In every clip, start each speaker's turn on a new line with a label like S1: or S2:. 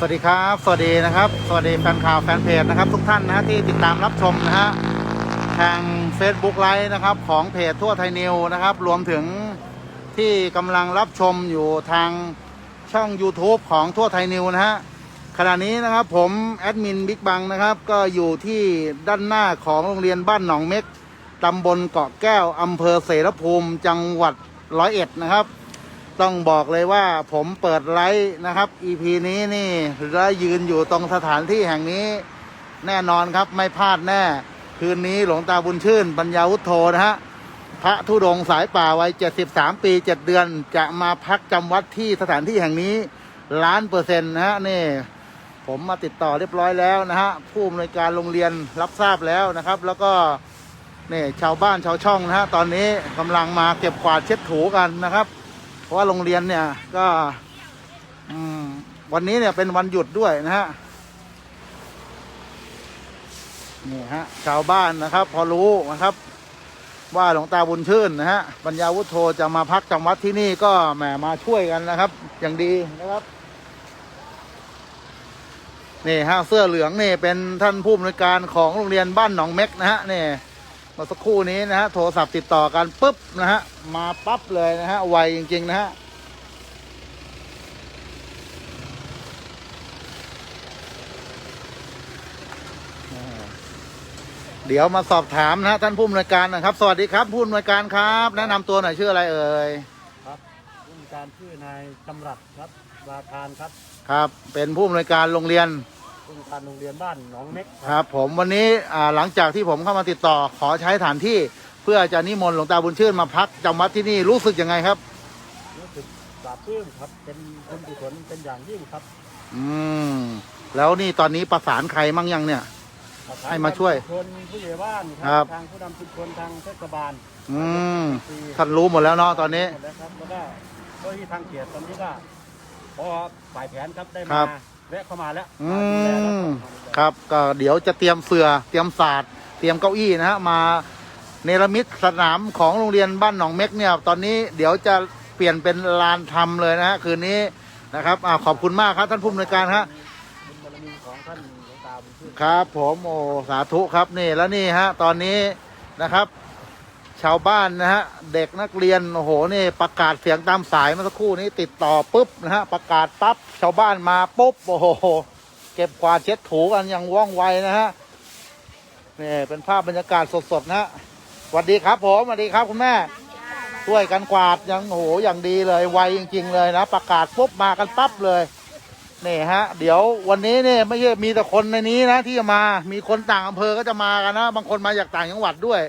S1: สวัสดีครับ สวัสดีนะครับ สวัสดีแฟนข่าวแฟนเพจนะครับ ทุกท่านนะฮะที่ติดตามรับชมนะฮะทาง Facebook ไลฟ์นะครับของเพจทั่วไทยนิวนะครับ รวมถึงที่กำลังรับชมอยู่ทางช่อง YouTube ของทั่วไทยนิวนะฮะขณะนี้นะครับผมแอดมินบิ๊กบังนะครับ ก็อยู่ที่ด้านหน้าของโรงเรียนบ้านหนองเม็กตำบลเกาะแก้วอำเภอเสรภูมิจังหวัดร้อยเอ็ดนะครับ ต้องบอกเลยว่าผมเปิดไลฟ์นะครับ EP นี้นี่แล้วยืนอยู่ตรงสถานที่แห่งนี้ แน่นอนครับไม่พลาดแน่ คืนนี้หลวงตาบุญชื่นปัญญาวุฒโธนะฮะพระธุดงสายป่าวัย 73 ปี 7 เดือน จะมาพักจำวัดที่สถานที่แห่งนี้ล้านเปอร์เซ็นต์นะฮะนี่ ผมมาติดต่อเรียบร้อยแล้วนะฮะผู้อำนวยการโรงเรียนรับทราบแล้วนะครับ แล้วก็นี่ชาวบ้านชาวช่องนะฮะตอนนี้กำลังมาเก็บกวาดเช็ดถูกันนะครับ เพราะว่าโรงเรียนเนี่ยก็วันนี้เนี่ยเป็นวันหยุดด้วยนะฮะนี่ฮะชาวบ้านนะครับ พอรู้นะครับ ว่าหลวงตาบุญชื่นนะฮะปัญญาวุฒโธจะมาพักจำวัดที่นี่ก็แหมมาช่วยกันนะครับ อย่างดีนะครับนี่ฮะเสื้อเหลืองนี่เป็นท่านผู้อำนวยการของโรงเรียนบ้านหนองเม็กนะฮะนี่ มื่อสักครู่นี้นะฮะโทรศัพท์ติดต่อกันปุ๊บนะฮะมาปั๊บเลยนะฮะไวจริงๆนะฮะอ่าเดี๋ยวมาสอบถามนะฮะท่านผู้อำนวยการนะครับ สวัสดีครับผู้อำนวยการครับ แนะนำตัวหน่อยชื่ออะไรเอ่ย
S2: ครับผู้มีการชื่อนายจำรัดครับ ราคานครับ
S1: ครับ เป็นผู้อำนวยการโรงเรียน
S2: ผู้มีการโรงเรียนบ้านหนองเม็ก
S1: ครับ ผมวันนี้อ่าหลังจากที่ผมเข้ามาติดต่อขอใช้ฐานที่ เพื่อจะนิมนต์หลวงตาบุญชื่นมาพักจำวัดที่นี่รู้สึกยังไงครับ
S2: รู้สึกปลาบปลื้มครับเป็นบุญกุศลเป็นอย่างยิ่งครับ
S1: อืมแล้วนี่ตอนนี้ประสานใครมั่งยังเนี่ย ให้มาช่วย
S2: คนผู้ใหญ่บ้านค
S1: ครั
S2: รับทางผู้นำชุมชนทางเทศบาล
S1: อืมท่านรู้หมดแล้วเนาะตอนนี้
S2: หมดแล้วครับแล้วก็เจ้าที่ทางเขตตอนนี้ก็พอฝ่ายแผนครับได้
S1: ครั
S2: มา
S1: บ
S2: แวะเข้ามาแล้ว
S1: อื
S2: มาดูแลแล้ว
S1: มครับก็เดี๋ยวจะเตรียมเสือเตรียมศาสตร์เตรียมเก้าอี้นะฮะมาเนรมิตสนามของโรงเรียนบ้านหนองเม็กเนี่ย ตอนนี้เดี๋ยวจะเปลี่ยนเป็นลานทำเลยนะฮะคืนนี้นะครับอ่าขอบคุณมากครับท่านผู้อำนวยการฮะ
S2: บุญบารมีของท่านหลวงตาบุญชื่น
S1: ครับผมโอ้สาธุครับนี่แล้วนี่ฮะตอนนี้นะครับ ชาวบ้านนะฮะ เด็กนักเรียน โอ้โห นี่ประกาศเสียงตามสายเมื่อสักครู่นี้ติดต่อปุ๊บนะฮะ ประกาศปั๊บชาวบ้านมาปุ๊บ โอ้โห เก็บกวาดเช็ดถูกันอย่างว่องไวนะฮะนี่เป็นภาพบรรยากาศสดๆนะฮะสวัสดีครับผมสวัสดีครับคุณแม่ช่วยกันกวาดยังโอ้โหอย่างดีเลยไวจริง ๆ เลยนะ ประกาศปุ๊บมากันปั๊บเลยนี่ฮะ เดี๋ยววันนี้เนี่ยไม่ใช่มีแต่คนในนี้นะที่จะมามีคนต่างอำเภอก็จะมากันนะ บางคนมาจากต่างจังหวัดด้วย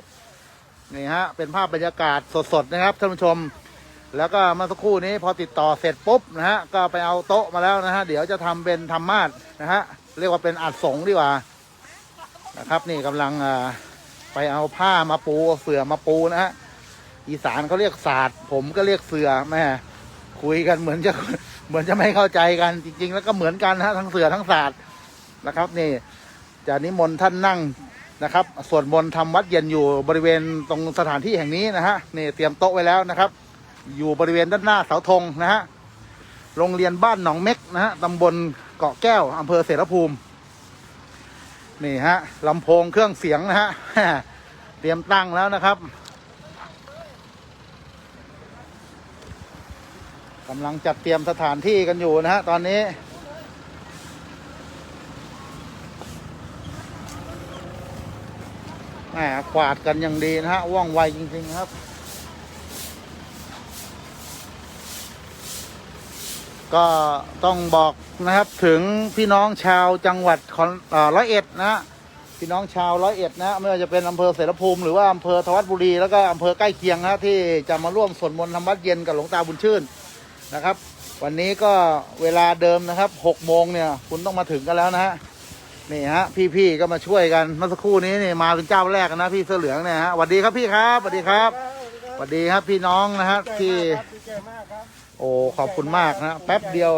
S1: นี่ฮะเป็นภาพบรรยากาศสดๆนะครับท่านผู้ชม แล้วก็เมื่อสักครู่นี้พอติดต่อเสร็จปุ๊บนะฮะก็ไปเอาโต๊ะมาแล้วนะฮะเดี๋ยวจะทำเป็นธรรมาสนะฮะเรียกว่าเป็นอัดสงดีกว่านะครับนี่กำลังไปเอาผ้ามาปูเสื่อมาปูนะฮะอีสานเขาเรียกศาสตร์ผมก็เรียกเสือแม่คุยกันเหมือนจะเหมือนจะไม่เข้าใจกันจริง ๆ แล้วก็เหมือนกันนะฮะทั้งเสือทั้งศาสตร์นะครับนี่จะนิมนต์ท่านนั่ง นะครับสวดมนต์ทำวัดเย็นอยู่บริเวณตรงสถานที่แห่งนี้นะฮะนี่เตรียมโต๊ะไว้แล้วนะครับ อยู่บริเวณด้านหน้าเสาธงนะฮะโรงเรียนบ้านหนองเม็กนะฮะตำบลเกาะแก้วอำเภอเสรภูมินี่ฮะลำโพงเครื่องเสียงนะฮะเตรียมตั้งแล้วนะครับกำลังจัดเตรียมสถานที่กันอยู่นะฮะตอนนี้ แหม กวาดกันอย่างดีนะฮะ ว่องไวจริง ๆ ครับ ก็ต้องบอกนะครับถึงพี่น้องชาวจังหวัดขอนร้อยเอ็ดนะ พี่น้องชาวร้อยเอ็ดนะไม่ว่าจะเป็นอำเภอเสรภูมิหรือว่าอำเภอทวัดบุรีแล้วก็อำเภอใกล้เคียงนะฮะที่จะมาร่วมสวดมนต์ทำวัดเย็นกับหลวงตาบุญชื่นนะครับ วันนี้ก็เวลาเดิมนะครับหกโมงเนี่ย คุณต้องมาถึงกันแล้วนะฮะ นี่ฮะ พี่ๆก็มาช่วยกันเมื่อสักครู่นี้นี่มาเป็นเจ้าแรกนะพี่เสื้อเหลืองเนี่ยฮะสวัสดีครับพี่ครับสวัสดีครับสวัสดีครับพี่น้องนะฮะที่โอ้ขอบคุณมากนะแป๊บเดียว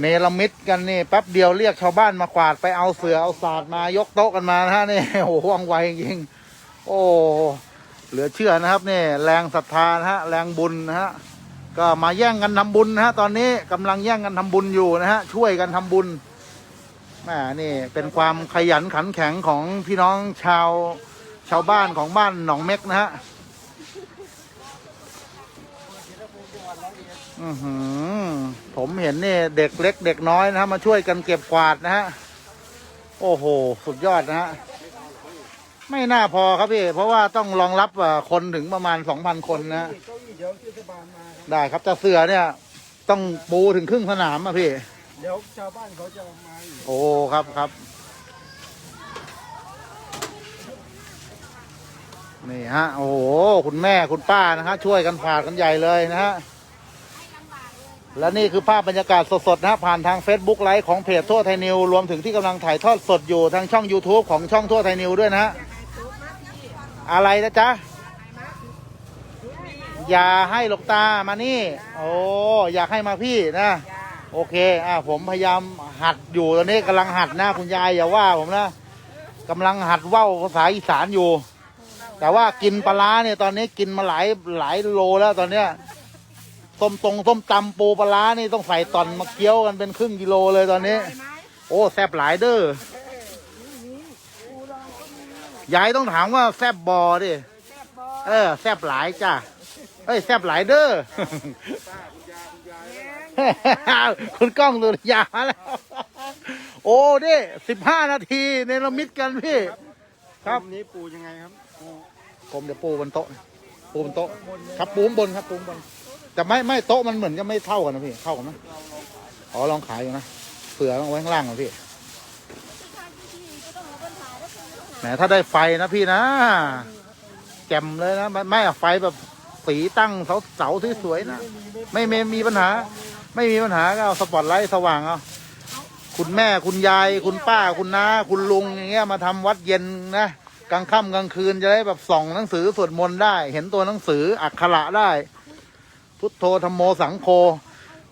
S1: เนรมิตกันนี่แป๊บเดียวเรียกชาวบ้านมากวาดไปเอาเสือเอาศาสตร์มายกโต๊ะกันมานะฮะนี่โอ้โหว่องไวจริงโอ้เหลือเชื่อนะครับนี่แรงศรัทธานะฮะแรงบุญนะฮะก็มาแย่งกันทำบุญนะฮะตอนนี้กำลังแย่งกันทำบุญอยู่นะฮะช่วยกันทำบุญ แม่นี่เป็นความขยันขันแข็งของพี่น้องชาวชาวบ้านของบ้านหนองเม็กนะฮะอือหือผมเห็นนี่เด็กเล็กเด็กน้อยนะฮะมาช่วยกันเก็บกวาดนะฮะ โอ้โห สุดยอดนะฮะ ไม่น่าพอครับพี่ เพราะว่าต้องรองรับคนถึงประมาณสองพันคนนะ ได้ครับแต่เสือเนี่ย ต้องปูถึงครึ่งสนามอะพี่
S2: เดี๋ยวชาวบ้านเขาจะมาอีก
S1: โอ้ครับครับ นี่ฮะ โอ้โห คุณแม่คุณป้านะฮะ ช่วยกันผ่ากันใหญ่เลยนะฮะ และนี่คือภาพบรรยากาศสดๆนะฮะ ผ่านทาง Facebook ไลฟ์ของเพจทั่วไทยนิว รวมถึงที่กำลังถ่ายทอดสดอยู่ทางช่อง YouTube ของช่องทั่วไทยนิวด้วยนะฮะ อะไรนะจ๊ะ อย่าให้หลกตามานี่ โอ้ อยากให้มาพี่นะ โอเค อ่าผมพยายามหัดอยู่ตอนนี้กำลังหัดนะคุณยายอย่าว่าผมนะกำลังหัดเว่าวภาษาอีสานอยู่ แต่ว่ากินปลาร้าเนี่ยตอนนี้กินมาหลายหลายโลแล้วตอนเนี้ยส้มตรงส้มตำปูปลาร้านี่ต้องใส่ตอนมาเคี้ยวกันเป็นครึ่งกิโลเลยตอนนี้ โอ้แซบหลายเด้อยายต้องถามว่าแซบบอดิเออแซบหลายจ้ะเอ้ยแซบหลายเด้อ คุณก้องดุริยามาแล้ว โอ้ดิสิบห้านาทีเนรมิตกันพี่ ครับ
S2: มุมนี้ปูยังไงครับปู
S1: ผมเดี๋ยวปูบนโต๊ะปูบนโต๊ะ ครับปูข้างบนครับปูข้างบนแต่ไม่ไม่โต๊ะมันเหมือนจะไม่เท่ากันนะพี่เท่ากันไหมอ๋อลองขายอยู่นะเสือต้องไว้ข้างล่างนะพี่แหมถ้าได้ไฟนะพี่นะ แจ่มเลยนะ ไม่ไม่อะไฟแบบสีตั้งเสาเสาที่สวยๆนะ ไม่ไม่มีปัญหา ไม่มีปัญหาก็เอาสปอตไลท์สว่างเอาคุณแม่คุณยาย คุณป้าคุณน้า คุณลุงอย่างเงี้ยมาทำวัดเย็นนะกลางค่ำกลางคืนจะได้แบบส่องหนังสือสวดมนต์ได้ เห็นตัวหนังสืออักขระได้ พุทโธธรรมโมสังโฆ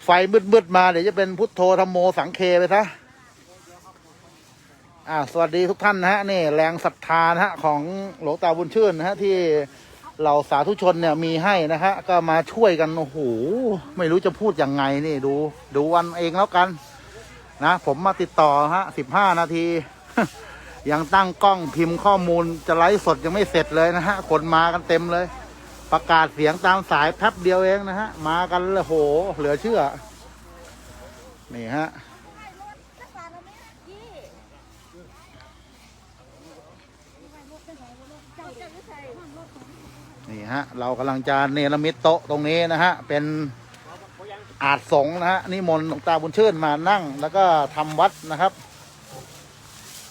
S1: ไฟมืดๆมาเดี๋ยวจะเป็นพุทโธธรรมโมสังเคไปซะอ่าสวัสดีทุกท่านนะฮะนี่แรงศรัทธานะฮะของหลวงตาบุญชื่นนะฮะที่ เหล่าสาธุชนเนี่ยมีให้นะฮะก็มาช่วยกันโอ้โหไม่รู้จะพูดยังไงนี่ดู ดูวันเองแล้วกัน นะ ผมมาติดต่อฮะสิบห้านาที ยังตั้งกล้องพิมพ์ข้อมูลจะไลฟ์สดยังไม่เสร็จเลยนะฮะคนมากันเต็มเลย ประกาศเสียงตามสายแป๊บเดียวเองนะฮะมากันเลยโห เหลือเชื่อ นี่ฮะ นี่ฮะเรากำลังจะเนรมิตโต๊ะตรงนี้นะฮะเป็นอาจสงนะฮะนิมนต์หลวงตาบุญชื่นมานั่ง แล้วก็ทำวัดนะครับ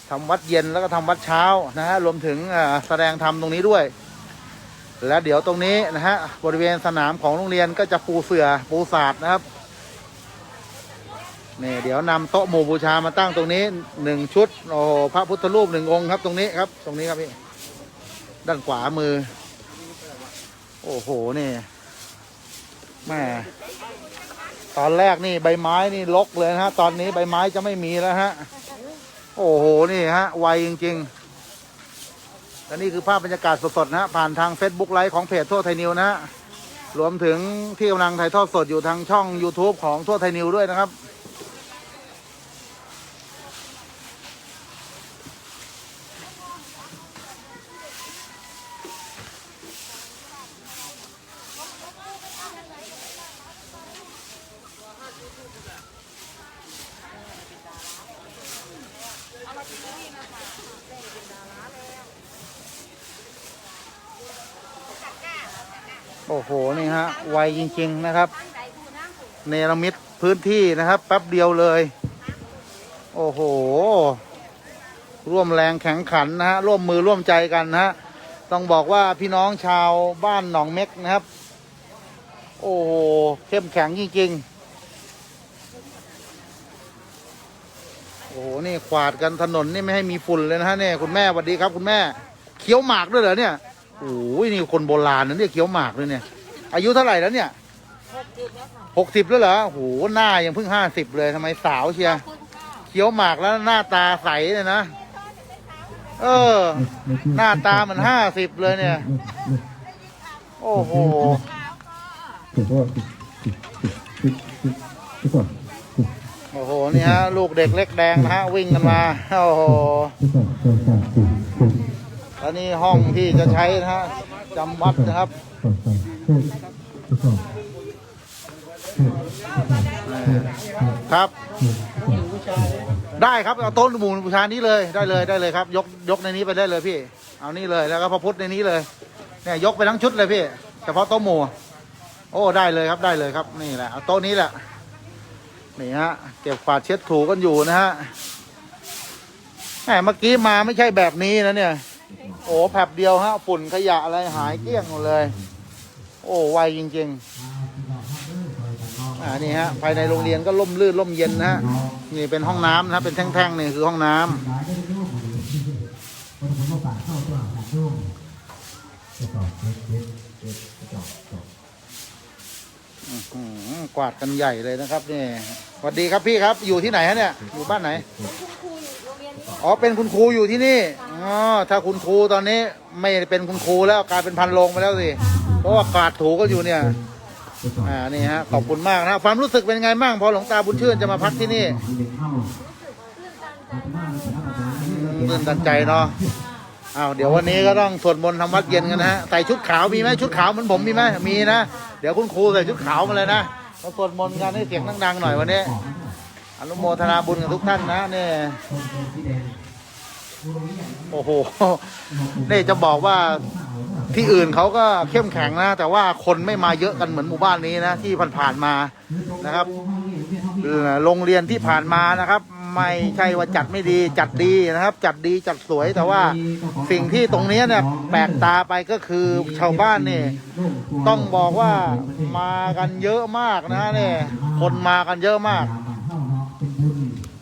S1: ทำวัดเย็นแล้วก็ทำวัดเช้านะฮะรวมถึงแสดงธรรมตรงนี้ด้วย และเดี๋ยวตรงนี้นะฮะบริเวณสนามของโรงเรียนก็จะปูเสือปูศาสตร์นะครับนี่เดี๋ยวนำโต๊ะหมู่บูชามาตั้งตรงนี้หนึ่งชุดโอ้พระพุทธรูปหนึ่งองค์ครับ ตรงนี้ครับ ตรงนี้ครับพี่ด้านขวามือ โอ้โห นี่แม่ตอนแรกนี่ใบไม้นี่ลกเลยนะฮะ ตอนนี้ใบไม้จะไม่มีแล้วฮะ โอ้โห นี่ฮะ ไวจริงๆ และนี่คือภาพบรรยากาศสดๆนะฮะ ผ่านทาง Facebook ไลฟ์ของเพจทั่วไทยนิวนะฮะ รวมถึงที่กำลังถ่ายทอดสดอยู่ทางช่อง YouTube ของทั่วไทยนิวด้วยนะครับ โอ้โห นี่ฮะ ไวจริง ๆ นะครับ เนรมิตพื้นที่นะครับแป๊บเดียวเลย โอ้โห ร่วมแรงแข็งขันนะฮะ ร่วมมือร่วมใจกันนะฮะ ต้องบอกว่าพี่น้องชาวบ้านหนองเม็กนะครับ โอ้โห เข้มแข็งจริง ๆ โอ้โห นี่ขวาดกันถนนนี่ไม่ให้มีฝุ่นเลยนะฮะเนี่ยคุณแม่สวัสดีครับ คุณแม่ เคี้ยวหมากด้วยเหรอเนี่ย โอ้ยนี่คนโบราณนะเนี่ยเคี้ยวหมากเลยเนี่ย อายุเท่าไหร่แล้วเนี่ยหกสิบแล้วเหรอโอ้โหหน้ายังเพิ่งห้าสิบเลยทำไมสาวเชียร์เคี้ยวหมากแล้วหน้าตาใสเลยนะ เออ หน้าตาเหมือนห้าสิบเลยเนี่ย โอ้โห
S3: ขอโทษ
S1: โอ้โห นี่ฮะ ลูกเด็กเล็กแดงนะฮะ วิ่งกันมา โอ้โห แล้วนี่ห้องที่จะใช้นะฮะจำวัดนะครับครับ ได้ครับเอาต้นหมูบูชานี้เลยได้เลยได้เลยครับ ยกยกในนี้ไปได้เลยพี่ เอานี่เลยแล้วก็พระพุทธในนี้เลยเนี่ยยกไปทั้งชุดเลยพี่เฉพาะโต๊ะหมู่โอ้ได้เลยครับได้เลยครับนี่แหละเอาโต๊ะนี้แหละนี่ฮะเก็บฝาดเช็ดถูกันอยู่นะฮะแหมเมื่อกี้มาไม่ใช่แบบนี้นะเนี่ย โอ้แผบเดียวฮะฝุ่นขยะอะไรหายเกลี้ยงหมดเลย โอ้ไวจริงๆอ่านี่ฮะภายในโรงเรียนก็ร่มรื่นร่มเย็นนะฮะนี่เป็นห้องน้ำนะฮะเป็นแท่งๆนี่คือห้องน้ำอื้อหือกวาดกันใหญ่เลยนะครับนี่สวัสดีครับพี่ครับอยู่ที่ไหนฮะเนี่ยอยู่บ้านไหน อ๋อเป็นคุณครูอยู่ที่นี่อ๋อถ้าคุณครูตอนนี้ไม่เป็นคุณครูแล้วกลายเป็นพันโรงไปแล้วสิเพราะว่ากาดถูก็อยู่เนี่ยอ่านี่ฮะขอบคุณมากนะความรู้สึกเป็นไงบ้างพอหลวงตาบุญชื่นจะมาพักที่นี่ตื่นตันใจเนาะอ้าวเดี๋ยววันนี้ก็ต้องสวดมนต์ทำวัดเย็นกันนะฮะใส่ชุดขาวมีไหมชุดขาวเหมือนผมมีไหมมีนะเดี๋ยวคุณครูใส่ชุดขาวมาเลยนะมาสวดมนต์กันให้เสียงดังๆหน่อยวันนี้ อนุโมทนาบุญกับทุกท่านนะเนี่ยโอ้โหนี่จะบอกว่าที่อื่นเขาก็เข้มแข็งนะ แต่ว่าคนไม่มาเยอะกันเหมือนหมู่บ้านนี้นะ ที่ผ่านๆมานะครับโรงเรียนที่ผ่านมานะครับ ไม่ใช่ว่าจัดไม่ดีจัดดีนะครับ จัดดีจัดสวยแต่ว่าสิ่งที่ตรงนี้เนี่ยแปลกตาไปก็คือชาวบ้านเนี่ต้องบอกว่ามากันเยอะมากนะเนี่ยคนมากันเยอะมาก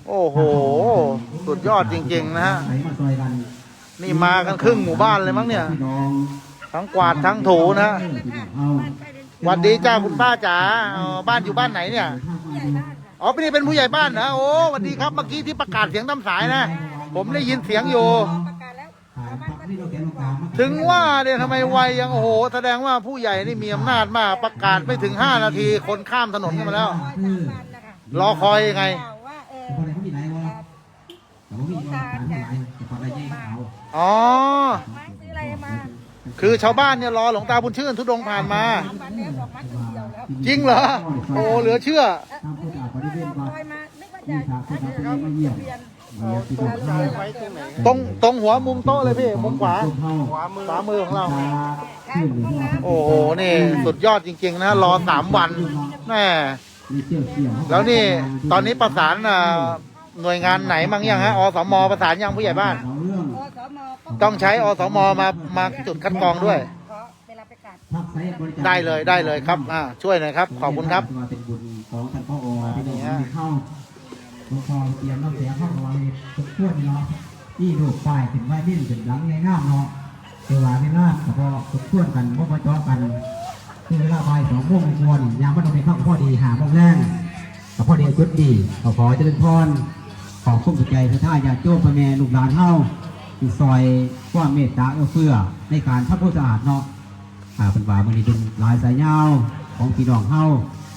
S1: โอ้โห สุดยอดจริง ๆ นะฮะ นี่มากันครึ่งหมู่บ้านเลยมั้งเนี่ย ทั้งกวาดทั้งถูนะฮะวัสดีจ้าคุณป้าจ๋าอ่อบ้านอยู่บ้านไหนเนี่ย อ๋อเป็นนี่เป็นผู้ใหญ่บ้านนะโอ้วัสดีครับ เมื่อกี้ที่ประกาศเสียงตามสายนะ ผมได้ยินเสียงอยู่ ถึงว่าเนี่ยทำไมไวยังโอ้โห แสดงว่าผู้ใหญ่นี่มีอำนาจมาก ประกาศไม่ถึงห้านาที คนข้ามถนนกันมาแล้ว รอคอยยังไง
S3: ว่าเออ
S4: คนไหนเขามีไหนวะแต่ว่ามียอดการเท่าไหร่แต่พอได้ยังเขา
S1: อ๋อ
S3: ไม้ซื้ออะไรมา
S1: คือชาวบ้านเนี่ยรอหลวงตาบุญชื่นทุดงค์ผ่านมา
S3: สามวันแล้วดอกไม้ก็เดียวแล้ว
S1: จริงเหรอ โอ้เหลือเชื่อ
S4: ตามผู้จ่าปฏิเวท
S3: ค
S4: ว่า
S3: อยมานึกว่า
S4: ที่
S3: จะ
S4: ฉากผู้จ่าปฏิเวทมาเยี่ยม
S3: เรียน
S4: เยี่ยมที่ต้องการ
S1: ตรงตรงหัวมุมโต๊ะเลยพี่ มุมขวา
S4: ขวามือ
S1: ขวามือของเรา
S4: ชื่นหรือว่า
S1: โอ้โห นี่ สุดยอดจริง ๆ นะ รอสามวันแม่
S4: มีเชี่ยวเชี่ยว
S1: แล้วนี่ตอนนี้ประสานอ่าหน่วยงานไหนมั้งยังฮะอสมประสานยังผู้ใหญ่บ้าน
S4: เอาเรื่อง
S3: อสมก็
S1: ต้องใช้อสมมามาจุดคัดกรองด้วย
S3: ขอเวลาประกาศ
S4: พักไซบริจาค
S1: ได้เลยได้เลยครับ อ่า ช่วยหน่อยครับ ขอบคุณครับ
S4: เป็นบุญของท่านพ่ออที่น้องที่เข้าหลวงพ่อเตรียมน้ำเสียเข้ามาเลยทุกขวดเนาะที่รูปป้ายถึงไว้นิ่นถึงหลังง่ายๆเนาะเวลาไม่น่าแต่พอทุกขวดกันพวกมาจ้อกัน คือเวลาบ่ายสองโมงมวนยามมันต้องมีข้าวพอดีหาโมงแรงกับพ่อดีจุดดีขอขอเจริญพรขอคุ้มใจพระท่าญาติโยมพระแม่ลูกหลานเฮาที่ซอยความเมตตาเอื้อเฟื้อในการทำความสะอาดเนาะอ่าเป็นว่ามันนี้เป็นลายสายยาวของพี่น้องเฮา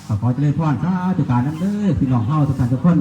S4: ขอขอเจริญพรสาธุการนั้นเด้อพี่น้องเฮาทุกท่านทุกคน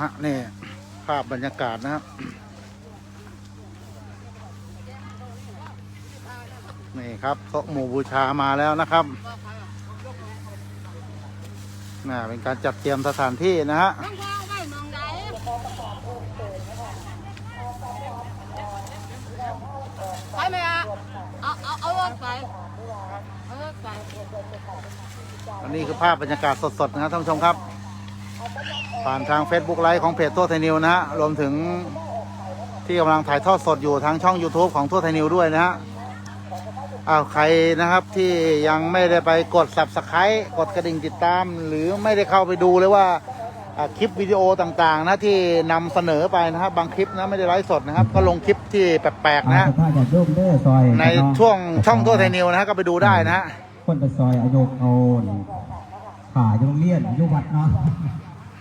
S1: ฮะนี่ภาพบรรยากาศนะครับนี่ครับโต๊ะหมู่บูชามาแล้วนะครับน่าเป็นการจัดเตรียมสถานที่นะฮะ
S3: ไว้มองไหนไปไหมอะเอาเอาเอารถไปเอารถไป
S1: อันนี้คือภาพบรรยากาศสดๆนะครับท่านผู้ชมครับ ผ่านทาง Facebook ไลฟ์ของเพจทั่วไทยนิวนะฮะรวมถึงที่กำลังถ่ายทอดสดอยู่ทางช่อง YouTube ของทั่วไทยนิวด้วยนะฮะอ้าวใครนะครับที่ยังไม่ได้ไปกด Subscribe กดกระดิ่งติดตาม หรือไม่ได้เข้าไปดูเลยว่าคลิปวิดีโอต่างๆนะที่นำเสนอไปนะครับบางคลิปนะไม่ได้ไลฟ์สดนะครับ ก็ลงคลิปที่แปลกๆนะในช่วงช่องทั่วไทยนิวนะฮะก็ไปดูได้นะ
S4: คนไปซอยอาโยกเอาขาโรงเรียนอยู่วัดเนาะ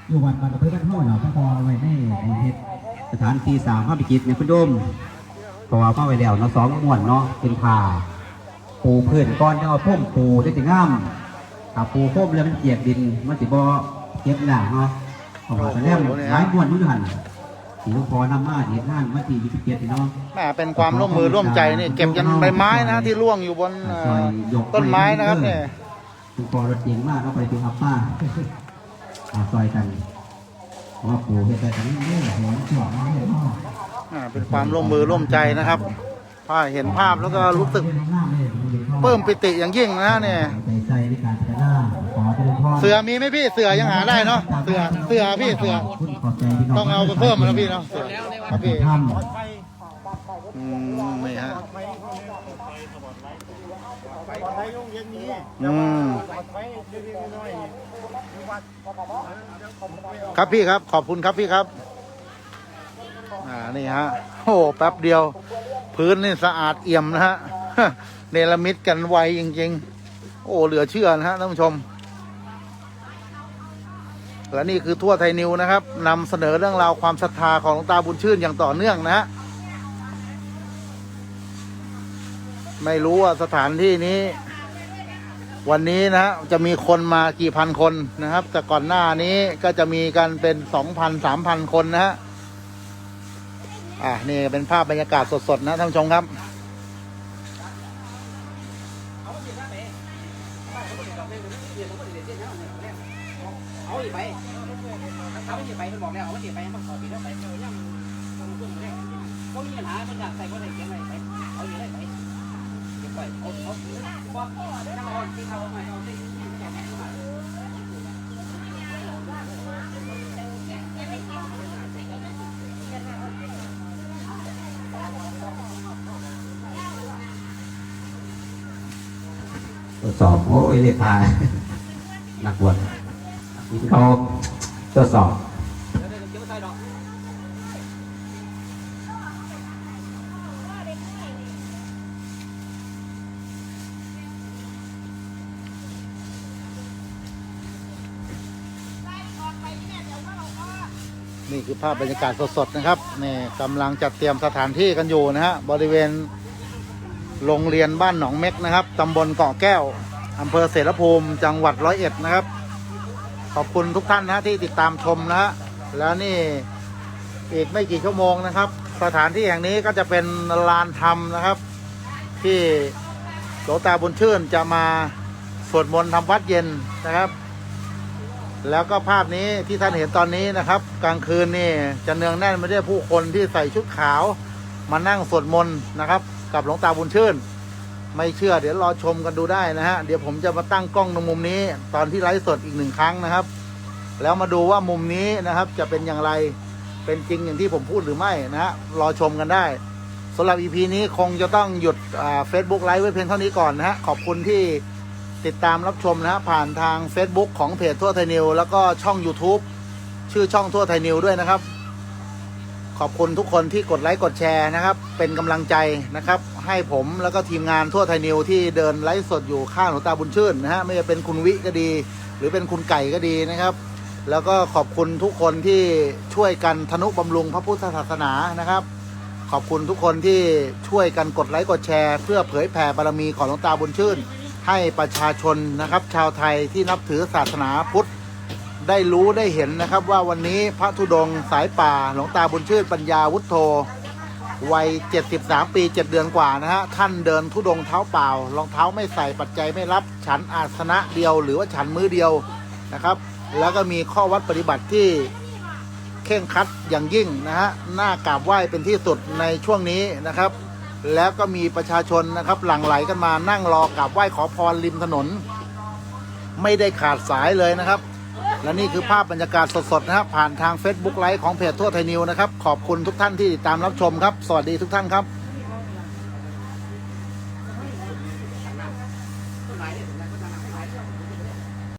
S4: อยู่วัดบ้านอำเภอบ้านห้วยเนาะพอเอาไว้ในในเฮ็ดสถานที่สามพระบิกิจเนี่ยคุณโยมเพราะว่าพ่อไว้แล้วเนาะสองม้วนเนาะเป็นผ้าปูพื้นก้อนจะเอาพุ่มปูได้ถึงงามถ้าปูพุ่มแล้วมันเกียกดินมันสิบ่เก็บหนาเนาะของมาแสดงหลายม้วนอยู่ด้วยกันที่หลวงพ่อนำมาเฮ็ดงานวันที่27นี่เนาะ
S1: แหม่เป็นความร่วมมือร่วมใจนี่เก็บยันใบไม้นะที่ร่วงอยู่บนเอ่อต้นไม้นะครับเนี่ย
S4: คุณปอรถเก่งมากก็ไปดูอัปป้า อาซอยกันเพราะว่าปู่เฮ็ดได้กันนี่เนี่ยหัวเจาะมาเฮ็ดพ่อ
S1: อ่าเป็นความร่วมมือร่วมใจนะครับถ้าเห็นภาพแล้วก็รู้สึกปลื้มปิติอย่างยิ่งนะเนี่ย
S4: ใจใจในการพัฒนาขอเจริญพร
S1: เสือมีไหมพี่เสือยังหาได้เนาะเสือเสือพี่เสือ
S4: คุณขอบใจพี่น้อง
S1: ต้องเอาไปเพิ่มนะพี่เนาะเสือครับพี่
S4: ท
S2: ไฟ
S1: อืมนี่ฮะ
S2: ไฟไฟไฟโรงเรียนนี้
S1: อืม ครับพี่ครับขอบคุณครับพี่ครับ อ่านี่ฮะโอ้แป๊บเดียว พื้นนี่สะอาดเอี่ยมนะฮะเนรมิตกันไวจริง ๆ โอ้เหลือเชื่อนะฮะท่านผู้ชม และนี่คือทั่วไทยนิวนะครับนำเสนอเรื่องราวความศรัทธาของหลวงตาบุญชื่นอย่างต่อเนื่องนะฮะไม่รู้ว่าสถานที่นี้ วันนี้นะจะมีคนมากี่พันคนนะครับ แต่ก่อนหน้านี้ก็จะมีกันเป็นสองพันสามพันคนนะฮะอะนี่เป็นภาพบรรยากาศสดๆนะท่านผู้ชมครับ
S5: เอาอีกไปเอาอีกไปมันบอกแล้วเอาอีกไปมันขอปีแล้วไปเจอยังมันเพิ่งกก็มีปัญหามันอยากใส่ก็ได้เก็บไว้ไปเอาอยู่ได้ไปเก็บไปเอาเอา
S4: ตรวจสอบโอ้ยเลขพายนักบวชเขาตรวจสอบ
S5: เดี๋ยวเดี๋ยวเก็บไว้ใส่ดอก
S1: นี่ คือภาพบรรยากาศสดๆนะครับนี่กำลังจัดเตรียมสถานที่กันอยู่นะฮะบริเวณโรงเรียนบ้านหนองเม็กนะครับตำบลเกาะแก้วอำเภอเสรภูมิจังหวัดร้อยเอ็ดนะครับ ขอบคุณทุกท่านนะที่ติดตามชมนะฮะแล้วนี่อีกไม่กี่ชั่วโมงนะครับ สถานที่แห่งนี้ก็จะเป็นลานธรรมนะครับ ที่หลวงตาบุญชื่นจะมาสวดมนต์ทำวัดเย็นนะครับ แล้วก็ภาพนี้ที่ท่านเห็นตอนนี้นะครับ กลางคืนนี่จะเนืองแน่นไปด้ผู้คนที่ใส่ชุดขาว มานั่งสวดมนต์นะครับ กับหลวงตาบุญชื่น ไม่เชื่อเดี๋ยวรอชมกันดูได้นะฮะ เดี๋ยวผมจะมาตั้งกล้องตรงมุมนี้ ตอนที่ไลฟ์สดอีกหนึ่งครั้งนะครับ แล้วมาดูว่ามุมนี้นะครับ จะเป็นอย่างไรเป็นจริงอย่างที่ผมพูดหรือไม่นะฮะรอชมกันได้สำหรับ EP นี้คงจะต้องหยุดเฟซบุ๊กไลฟ์ไว้เพียงเท่านี้ก่อนนะฮะขอบคุณที่ ติดตามรับชมนะฮะผ่านทาง Facebook ของเพจทั่วไทยนิว แล้วก็ช่อง YouTube ชื่อช่องทั่วไทยนิวด้วยนะครับ ขอบคุณทุกคนที่กดไลค์กดแชร์นะครับ เป็นกำลังใจนะครับ ให้ผมแล้วก็ทีมงานทั่วไทยนิวที่เดินไลฟ์สดอยู่ข้างหลวงตาบุญชื่นนะฮะไม่ว่าเป็นคุณวิก็ดี หรือเป็นคุณไก่ก็ดีนะครับ แล้วก็ขอบคุณทุกคนที่ช่วยกันทนุบำรุงพระพุทธศาสนานะครับขอบคุณทุกคนที่ช่วยกันกดไลค์กดแชร์ เพื่อเผยแผ่บารมีของหลวงตาบุญชื่น ให้ประชาชนนะครับ ชาวไทยที่นับถือศาสนาพุทธได้รู้ได้เห็นนะครับ ว่าวันนี้พระธุดงค์สายป่าหลวงตาบุญชื่นปัญญาวุฒโธวัย 73 ปี 7 เดือนกว่านะฮะ ท่านเดินธุดงค์เท้าเปล่ารองเท้าไม่ใส่ปัจจัยไม่รับ ฉันอาสนะเดียว หรือว่าฉันมือเดียวนะครับ แล้วก็มีข้อวัดปฏิบัติที่เคร่งคัดอย่างยิ่งนะฮะหน่ากราบไหว้เป็นที่สุดในช่วงนี้นะครับ แล้วก็มีประชาชนนะครับหลั่งไหลกันมานั่งรอกราบไหว้ขอพรริมถนน ไม่ได้ขาดสายเลยนะครับ และนี่คือภาพบรรยากาศสดๆนะครับผ่านทาง Facebook ไลฟ์ของเพจทั่วไทยนิวนะครับขอบคุณทุกท่านที่ติดตามรับชมครับ สวัสดีทุกท่านครับ